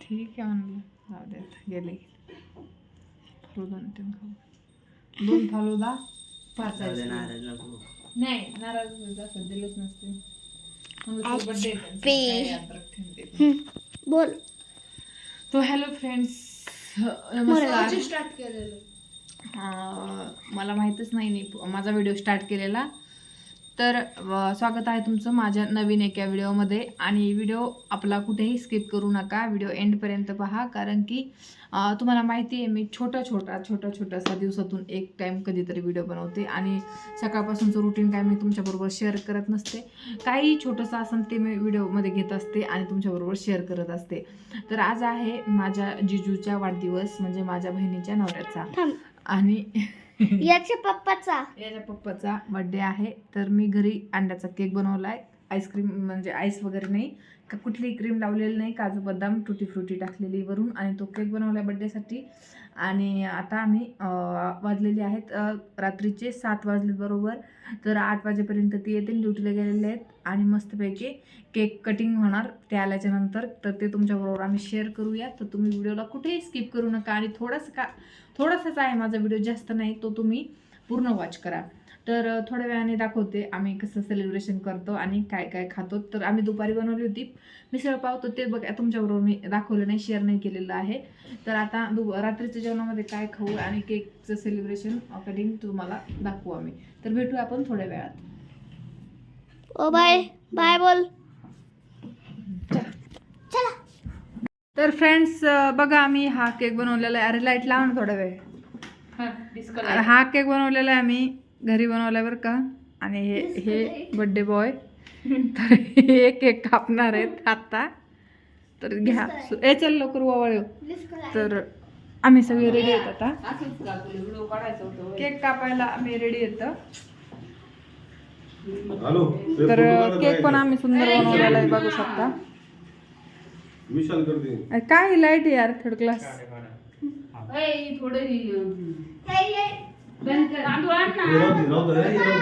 ठीक आहे म्हणलं. जाऊ दे आता, गेले. फालुदा आणि तीन खाऊ. दोन फालुदा पाच जाऊ दे, ice cream. नाराज नको. नाही नाराज असं दिलंच नसते. म्हणलं birthday आहे त्यांचा. काय. बोल. तो हॅलो फ्रेंड्स नमस्कार स्टार्ट केलेलं. अं, मला माहीतच नाही मी माझा व्हिडिओ स्टार्ट केलेला. तर स्वागत आहे तुमचं माझ्या नवीन एका व्हिडिओमध्ये. आणि व्हिडिओ आपला कुठेही स्किप करू नका. व्हिडिओ एंडपर्यंत पहा. कारण की तुम्हाला माहिती आहे मी छोटा छोटा छोटा छोटासा दिवसातून एक टाईम कधीतरी व्हिडिओ बनवते. आणि सकाळपासूनचं रुटीन काय मी तुमच्याबरोबर शेअर करत नसते. काही छोटंसं असेल ते मी व्हिडिओमध्ये घेत असते आणि तुमच्याबरोबर शेअर करत असते. तर आज आहे माझ्या जिजूचा वाढदिवस म्हणजे माझ्या बहिणीच्या नवऱ्याचा. आणि याच्या पप्पाचा. याच्या पप्पाचा बड्डे आहे. तर मी घरी अंड्याचा केक बनवला आहे आईस्क्रीम म्हणजे आईस वगैरे नाही. का कुठलीही क्रीम लावलेली नाही. काजू बदाम टुटी फ्रुटी टाकलेली वरून. आणि तो केक बनवला बड्डेसाठी आणि आता आम्ही वाजलेले आहेत रात्रीचे सात वाजले बरोबर. तर आठ वाजेपर्यंत ते येतील ड्युटीला गेलेले आहेत आणि मस्तपैकी केक कटिंग होणार ते आल्याच्यानंतर तर ते तुमच्याबरोबर आम्ही शेअर करूया. तर तुम्ही व्हिडिओला कुठेही स्किप करू नका आणि थोडंसं का थोडासाच आहे माझा व्हिडिओ जास्त नाही तो तुम्ही पूर्ण वॉच करा. तर थोड्या वेळाने दाखवते आम्ही कसं सेलिब्रेशन करतो आणि काय काय खातो. तर आम्ही दुपारी बनवली होती. मिसळ पाव तर ते बघा तुमच्याबरोबर मी दाखवलं नाही शेअर नाही केलेलं आहे. तर आता दु रात्रीच्या जेवणामध्ये काय खाऊ आणि केकचं सेलिब्रेशन कटिंग तुम्हाला दाखवू आम्ही. तर भेटू आपण थोड्या वेळात. ओ बाय बाय बोल. चला. तर फ्रेंड्स बघा आम्ही हा केक बनवलेला आहे. अरे लाइट लावा ना थोडा वेळ. हा केक बनवलेला आहे आम्ही. घरी बनवलाय बरं का? आणि हे हे बड्डे बॉय तर हे केक कापणार आहेत आत्ता तर घ्या. ए चल लवकर वावळ येऊ. तर आम्ही सगळे रेडी आहेत आता. केक कापायला आम्ही रेडी येतं हॅलो तर केक पण आम्ही सुंदर बनवलेला आहे बघू शकता. काय लाइट यार थर्ड क्लास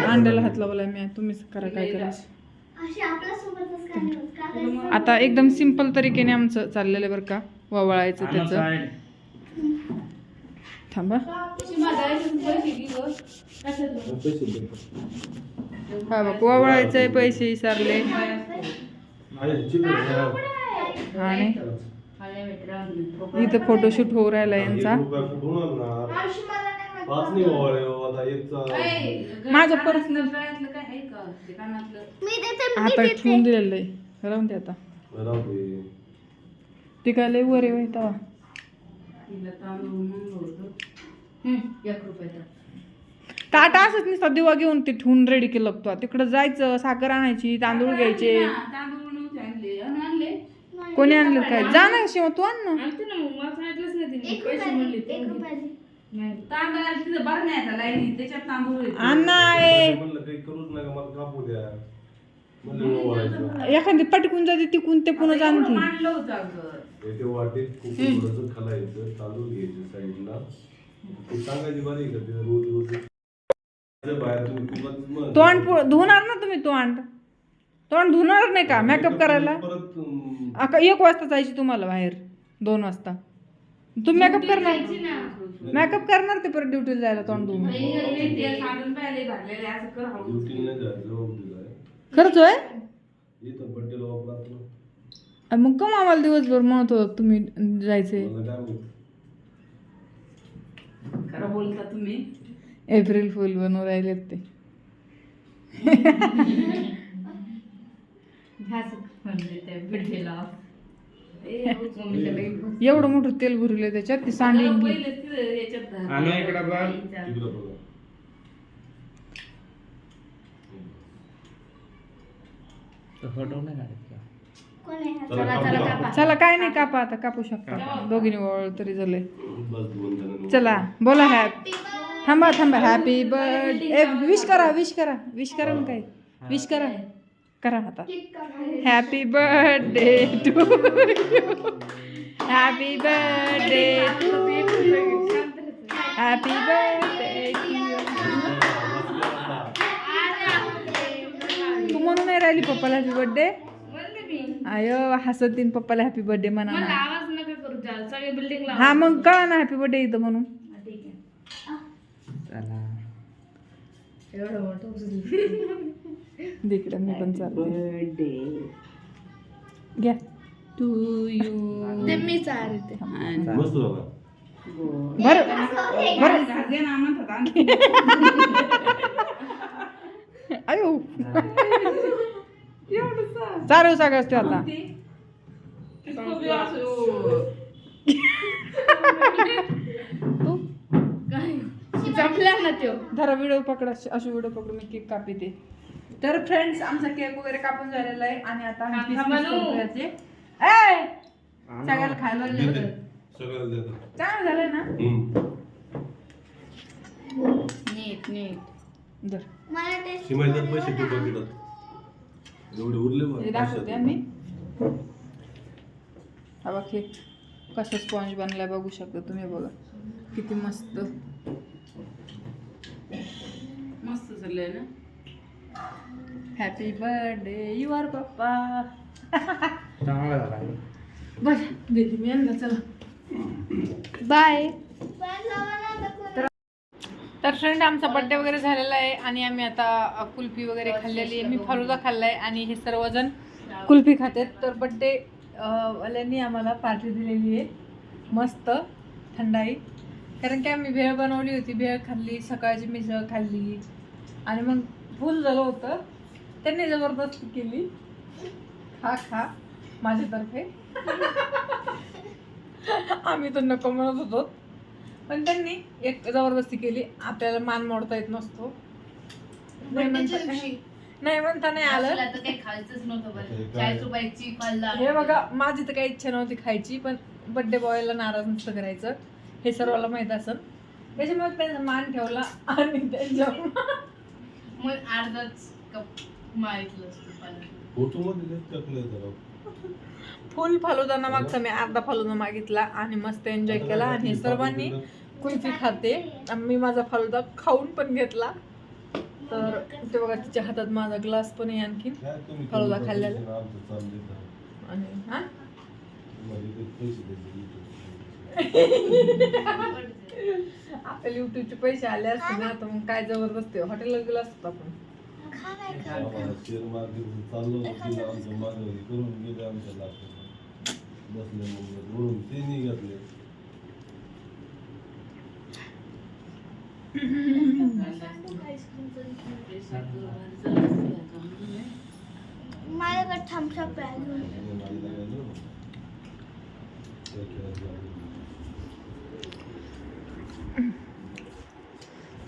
अंड्याला हात लावलाय मी तुम्हीच करा काय करायचं. अशी आपल्यासोबतच काय होत. का काय आता एकदम सिंपल तरीकेने आमचं चाललेलं बरं का ववळायचं त्याचं. थांबा. हा बघ ववळायचंय पैसे विसरले. आणि इथं फोटोशूट होऊ राहिला यांचा. नाही. पाच नाही ओवाळे हो, आता माझं पर्सनल मी देते मी आता देते. ठेवून दिलेलं आहे. राहून दे आता. ती काय लय वर आहे तेव्हा. ताटा असंच नुसता दिवा घेऊन ते ठेवून रेडी केलं होतं तिकडं जायचं साखर आणायची तांदूळ घ्यायचे. कोणी आणलं काय? जा ना शिव तू आण ना. एक रुपयाची एक रुपयाची. आण ना आहे म्हणलं काही करूच नका मला कापू द्या म्हणलं ओवाळायचं एखादी पटकून जाते तिकून ते पुन्हा जाणती ते वाटेत खूप थोडंसं खालायचं तांदूळ घ्यायचे साईडला ते सांगायची बरी आहे का ते रोज रोज ते बाहेर तुम्ही कुपातच मग- तोंड पु- धुणार ना तुम्ही तोंड तोंड धुणार नाही का मेकअप करायला परत अं, अका एक वाजता जायची तुम्हाला बाहेर दोन वाजता तुम्ही मेकअप करणार? मेकअप करणार ते परत ड्युटीला जायला तोंड धुवून ड्युटीला नाही जायचं ऑफिसला आहे. खरंच होय? इथं मग कम आम्हाला दिवसभर म्हणत होत तुम्ही जायचे. मला काय माहीत. खरं बोलता तुम्ही? एप्रिल फुल बनवून राहिलेत ते. एवढं मोठं तेल भरले त्याच्यात ती सांडी तिकडं बघा. फोटो नाही काढत का? कोण आहे? हा? चला, कापू का? चला काय नाही कापा आता कापू शकता. दोघींनी वळ तरी जणांनी. चला बोला हॅप. थांबा थांबा. हॅपी बर्थडे विश करा विश करा. विश करा ना काय? विश करा. करा आता happy birthday to happy birthday to happy birthday तू म्हणून नाही राहिली पप्पाला हॅपी बर्थडे मी आयो हसत तीन पप्पाला हॅपी बर्थडे म्हणा मला ना. आवाज नका करू द्या सगळे बिल्डिंग हा मग कळा ना हॅपी बर्थडे इथं म्हणून ठीक आहे चला एवढं मोठं उचललं. तिकडे मी पण चालते. बर्थडे घ्या. टू यू ते मी चालते. बाबा. बर. अयो चालू सगळंच ते आता. तू? जमला ना त्यो. धरा व्हिडिओ पकडा अशी व्हिडिओ पकडून मी केक कापिते. तर फ्रेंड्स आमचा केक वगैरे कापून झालेला आहे आणि आता आम्ही बनवू. ए! सगळ्याला खायला दे लागले दे. सगळं देतो चांगलं झालंय ना? हम्म. नीट नीट. धर मला ते शिमायचं पैसे ठेव पाकिटात एवढे उरले मग हे दाखवते आम्ही. हा बघ हे कसं स्पॉन्ज बनलाय बघू शकता तुम्ही बघा. किती मस्त. मस्त चाललंय ना? हॅपी बर्थडे यू आर पप्पा चांगला झाला. बस देते मी यांना चला. बाय तर फ्रेंड आमचा बड्डे वगैरे झालेला आहे आणि आम्ही आता कुल्फी वगैरे खाल्लेली आहे. मी फालुदा खाल्लाय आणि हे सर्वजण कुल्फी खातात. तर बड्डे वाल्यांनी आम्हाला पार्टी दिलेली आहे. मस्त थंडाई. कारण की आम्ही भेळ बनवली होती. भेळ खाल्ली सकाळची मिसळ खाल्ली. आणि मग फुल झालं होतं. त्यांनी जबरदस्ती केली. खा खा माझ्यातर्फे. आम्ही तर नको म्हणत होतो. पण त्यांनी एक जबरदस्ती केली. आपल्याला मान मोडता येत नसतो. नाही म्हणता नाही म्हणता नाही आलं. तर काही खायचंच नव्हतं बरं चाळीस रुपयाची खाल्ला. हे बघा माझी तर काही इच्छा नव्हती खायची पण बड्डे बॉयला नाराज नसतं करायचं. हे सर्वाला माहीत असेल. त्याच्यामुळे त्यांचा मान ठेवला आणि त्यांच्या मग अर्धाच कप मागितलं असतं लय टाकलंय फुल फालुदा मागचा मी अर्धा फालुदा मागितला आणि मस्त एन्जॉय केला आणि सर्वांनी कुल्फी खाते. आणि मी माझा फालुदा खाऊन पण घेतला. तर ते बघा तिच्या हातात माझा ग्लास पण आहे आणखी काय तुम्ही फालुदा कमी खाल्लेला? आमचं चाललंय. आणि हा? मध्ये ते पैसे द्यायचे YouTube. आपल्याला युट्यूबचे पैसे आले असते ना तर मग काय जबरदस्त हॉटेलला गेलो असतो आपण. शेअर मार्केट करून गेले आमच्या बसले मग वरून ते निघाले माझ्याकडे थांबसा आहे आणि मला लागायचं. ते खेळायचं.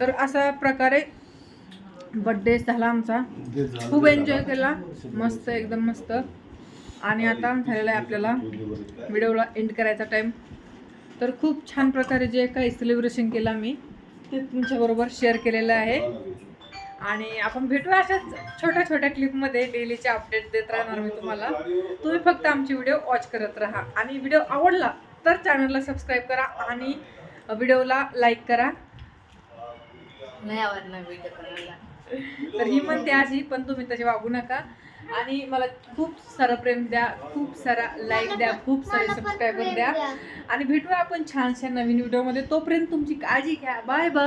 तर अशा प्रकारे बड्डे झाला आमचा. खूप एन्जॉय केला. मस्त एकदम मस्त. आणि आता झालेला आहे आपल्याला व्हिडिओला एंड करायचा टाईम तर खूप छान प्रकारे जे काही सेलिब्रेशन केलं मी ते तुमच्याबरोबर शेअर केलेलं आहे. आणि आपण भेटूया अशाच छोट्या छोट्या क्लिपमध्ये डेलीचे अपडेट देत राहणार मी तुम्हाला. तुम्ही फक्त आमची व्हिडिओ वॉच करत राहा. आणि व्हिडिओ आवडला तर चॅनलला सबस्क्राईब करा आणि व्हिडिओला लाईक करा. नाही आवडला व्हिडिओ करायला. तर ही म्हणते अशी पण तुम्ही तसे वागू नका. आणि मला खूप सारं प्रेम द्या खूप सारा लाईक द्या खूप सारे सबस्क्रायबर द्या. आणि भेटूया आपण छानशा नवीन व्हिडिओमध्ये तोपर्यंत तुमची काळजी घ्या. Bye bye